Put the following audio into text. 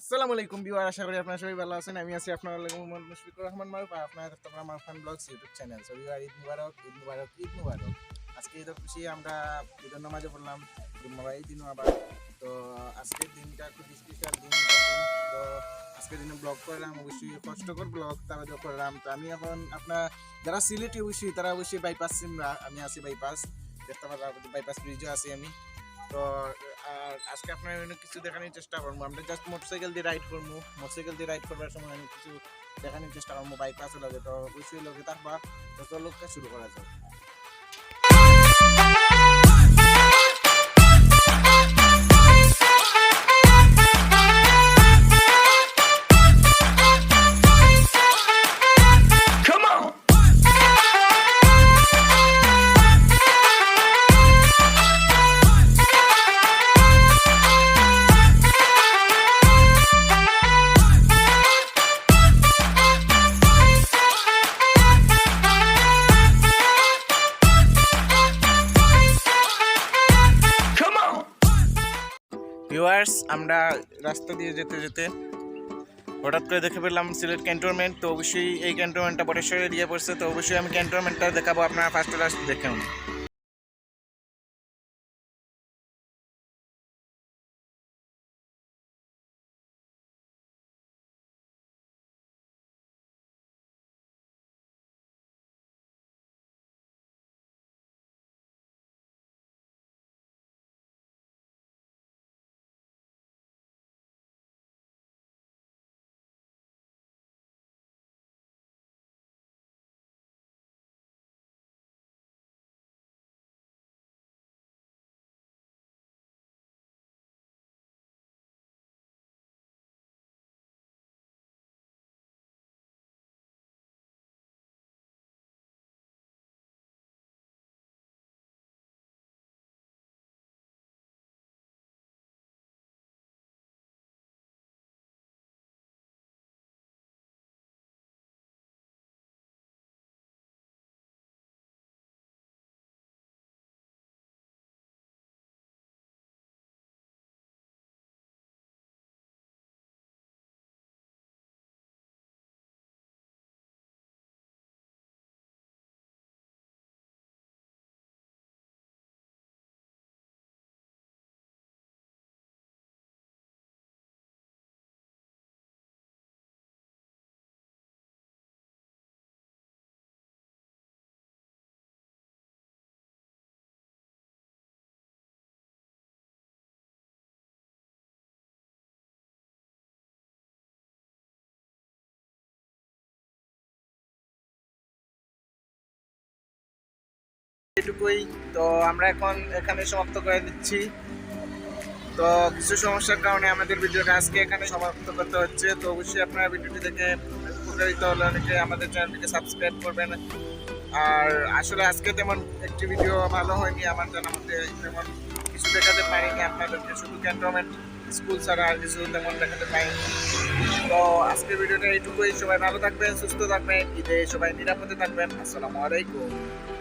আসসালামু আলাইকুম বিওয়ার আশা করি আপনারা সবাই ভালো আছেন। আমি আছি আপনার মোহাম্মদ মুশফিকুর রহমান মারুফ আর আপনারা পারেন আমার fun blogs YouTube channel so beware Eid Mubarak Eid Mubarak Eid Mubarak. আজকে ঈদ খুশি আমরা ঈদের নামাজে পড়লাম, ঈদ মুবারক দিনও আবার। তো আজকের দিনটা খুব স্পেশাল দিন তো আজকের দিনে ব্লগ করলাম, অবশ্যই কষ্টকর ব্লগ তারপরে করলাম। তো আমি এখন আপনার, যারা সিলেটি অবশ্যই, তারা অবশ্যই বাইপাস চিনরা আমি আছি বাইপাস দেখতে পারলাম বাইপাস ব্রিজও আছি আমি। তো আর আজকে আপনার অনেক কিছু দেখানোর চেষ্টা করব। আমরা জাস্ট মোটরসাইকেল দিয়ে রাইড করব। মোটরসাইকেল দিয়ে রাইড করবার সময় আমি কিছু দেখানোর চেষ্টা করব। বাইক আছে লাগে, তো অবশ্যই লোকে থাকবা। তো লোককে শুরু করা যাবে ভিউয়ার্স আমরা রাস্তা দিয়ে যেতে যেতে হঠাৎ করে দেখে পেলাম সিলেট ক্যান্টনমেন্ট তো অবশ্যই এই ক্যান্টনমেন্টটা বটেশ্বরে দিয়ে পড়ছে, তো অবশ্যই আমি ক্যান্টনমেন্টটা দেখাবো আপনারা ফার্স্ট লাস্ট দেখেন এটুকুই। তো আমরা এখন এখানে সমাপ্ত করে দিচ্ছি। তো কিছু সমস্যার কারণে আমাদের ভিডিওটা আজকে এখানে সমাপ্ত করতে হচ্ছে। তো অবশ্যই আপনারা ভিডিওটি দেখে উপকারিত হলে অনেকে আমাদের চ্যানেলটিকে সাবস্ক্রাইব করবেন। আর আসলে আজকে তেমন একটি ভিডিও ভালো হয়নি। আমার জানা মতে তেমন কিছু দেখাতে পারিনি। আপনাদেরকে শুধু ক্যান্টনমেন্ট, স্কুল ছাড়া আর কিছু তেমন দেখাতে পারিনি। তো আজকের ভিডিওটা এইটুকুই। সবাই ভালো থাকবেন, সুস্থ থাকবেন। ঈদে সবাই নিরাপদে থাকবেন। আসসালামু আলাইকুম।